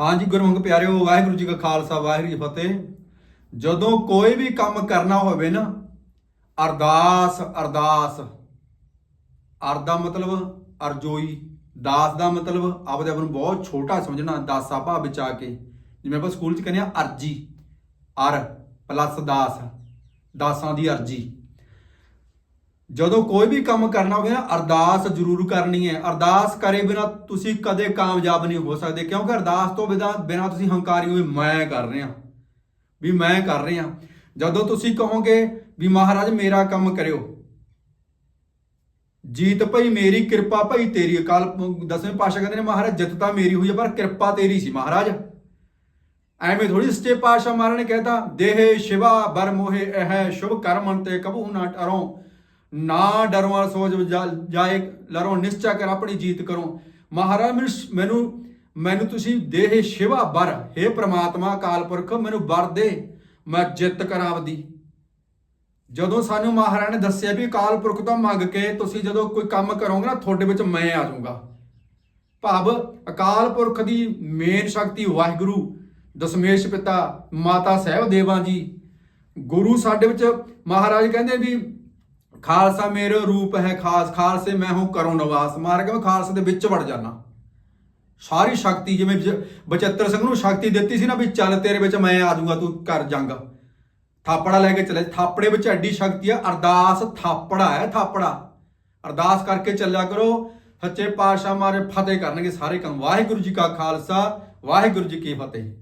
ਹਾਂਜੀ ਗੁਰਮੁਖ ਪਿਆਰਿਓ, ਵਾਹਿਗੁਰੂ ਜੀ ਕਾ ਖਾਲਸਾ, ਵਾਹਿਗੁਰੂ ਜੀ ਫਤਿਹ। ਜਦੋਂ ਕੋਈ ਵੀ ਕੰਮ ਕਰਨਾ ਹੋਵੇ ਨਾ, ਅਰਦਾਸ ਅਰਦਾਸ। ਅਰ ਦਾ ਮਤਲਬ, ਅਰਜੋਈ। ਦਾਸ ਦਾ ਮਤਲਬ, ਆਪਦੇ ਆਪ ਨੂੰ ਬਹੁਤ ਛੋਟਾ ਸਮਝਣਾ, ਦਾਸਾ ਭਾਵ ਵਿੱਚ ਆ ਕੇ। ਜਿਵੇਂ ਆਪਾਂ ਸਕੂਲ 'ਚ ਕਹਿੰਦੇ ਆ, ਅਰਜੀ। ਅਰ ਪਲੱਸ ਦਾਸ। ਦਾਸਾਂ ਦੀ ਅਰਜੀ। ਜਦੋਂ ਕੋਈ ਵੀ ਕੰਮ ਕਰਨਾ ਹੋਵੇ ਨਾ, ਅਰਦਾਸ ਜ਼ਰੂਰ ਕਰਨੀ ਹੈ। ਅਰਦਾਸ ਕਰੇ ਬਿਨਾ ਤੁਸੀਂ ਕਦੇ ਕਾਮਯਾਬ ਨਹੀਂ ਹੋ ਸਕਦੇ, ਕਿਉਂਕਿ ਅਰਦਾਸ ਤੋਂ ਬਿਨਾ ਬਿਨਾ ਤੁਸੀਂ ਹੰਕਾਰੀ ਹੋਏ ਮੈਂ ਕਰ ਰਿਹਾ। ਵੀ ਮੈਂ ਕਰ ਰਿਹਾ। ਜਦੋਂ ਤੁਸੀਂ ਕਹੋਗੇ ਵੀ ਮਹਾਰਾਜ ਮੇਰਾ ਕੰਮ ਕਰਿਓ, ਜੀਤ ਭਈ ਮੇਰੀ ਕਿਰਪਾ ਭਈ ਤੇਰੀ। ਅਕਾਲ ਦਸਵੇਂ ਪਾਸ਼ਾ ਕਹਿੰਦੇ ਨੇ, ਮਹਾਰਾਜ, ਜਿੱਤ ਤਾਂ ਮੇਰੀ ਹੋਈ ਹੈ, ਪਰ ਕਿਰਪਾ ਤੇਰੀ ਸੀ ਮਹਾਰਾਜ। ਐਵੇਂ ਥੋੜੀ ਸੱਚੇ ਪਾਤਸ਼ਾਹ ਮਹਾਰਾਜ ਨੇ ਕਹਿਤਾ, ਦੇਹ ਸ਼ਿਵਾ ਬਰ ਮੋਹਿ ਇਹ ਸ਼ੁਭ ਕਰਮਨ ਤੇ ਕਬੂ ਨਾ ਟਰੋ। ਨਾ ਡਰਵਾਂ ਸੋਚ ਜਾ- ਜਾਏ, ਲਰੋ ਨਿਸ਼ਚੈ ਕਰ ਆਪਣੀ ਜੀਤ ਕਰੋ। ਮਹਾਰਾਜ, ਮੈਨੂੰ ਮੈਨੂੰ ਮੈਨੂੰ ਤੁਸੀਂ ਦੇਹ ਸ਼ਿਵਾ ਬਰ। हे ਪ੍ਰਮਾਤਮਾ, ਅਕਾਲ ਪੁਰਖ, ਮੈਨੂੰ ਬਰ ਦੇ। ਮੈਂ ਜਿੱਤ ਕਰਾਂ ਆਪਦੀ। ਜਦੋਂ ਸਾਨੂੰ ਮਹਾਰਾਜ ਨੇ ਦੱਸਿਆ ਵੀ ਅਕਾਲ ਪੁਰਖ ਤੋਂ ਮੰਗ ਕੇ ਤੁਸੀਂ ਜਦੋਂ ਕੋਈ ਕੰਮ ਕਰੋਗੇ ਨਾ, ਤੁਹਾਡੇ ਵਿੱਚ ਮੈਂ ਆ ਜਾਊਂਗਾ। ਭਾਵ ਅਕਾਲ ਪੁਰਖ ਦੀ ਮੇਨ ਸ਼ਕਤੀ ਵਾਹਿਗੁਰੂ, ਦਸ਼ਮੇਸ਼ ਪਿਤਾ, ਮਾਤਾ ਸਾਹਿਬ, ਦੇਵਾਂ ਜੀ। ਗੁਰੂ ਸਾਡੇ ਵਿੱਚ ਮਹਾਰਾਜ ਕਹਿੰਦੇ ਵੀ ਖਾਲਸਾ ਮੇਰੇ ਰੂਪ ਹੈ ਖਾਸ, ਖਾਲਸੇ ਮੈਂ ਹੂੰ ਕਰੋ ਨਿਵਾਸ। ਮਾਰ ਕੇ ਮੈਂ ਖਾਲਸੇ ਦੇ ਵਿੱਚ ਵੜ ਜਾਣਾ ਸਾਰੀ ਸ਼ਕਤੀ ਜਿਵੇਂ ਜ- ਬਚਿੱਤਰ ਸਿੰਘ ਨੂੰ ਸ਼ਕਤੀ ਦਿੱਤੀ ਸੀ ਨਾ ਵੀ ਚੱਲ ਤੇਰੇ ਵਿੱਚ ਮੈਂ ਆ ਜਾਊਂਗਾ, ਤੂੰ ਕਰ ਜੰਗ। ਥਾਪੜਾ ਲੈ ਕੇ ਚੱਲੇ। ਥਾਪੜੇ ਵਿੱਚ ਐਡੀ ਸ਼ਕਤੀ ਆ, ਅਰਦਾਸ ਥਾਪੜਾ ਹੈ, ਥਾਪੜਾ। ਅਰਦਾਸ ਕਰਕੇ ਚੱਲਿਆ ਕਰੋ। ਸੱਚੇ ਪਾਤਸ਼ਾਹ ਮਾਰੇ ਫਤਿਹ ਕਰਨਗੇ ਸਾਰੇ ਕੰਮ। ਵਾਹਿਗੁਰੂ ਜੀ ਕਾ ਖਾਲਸਾ, ਵਾਹਿਗੁਰੂ ਜੀ ਕੀ ਫਤਿਹ।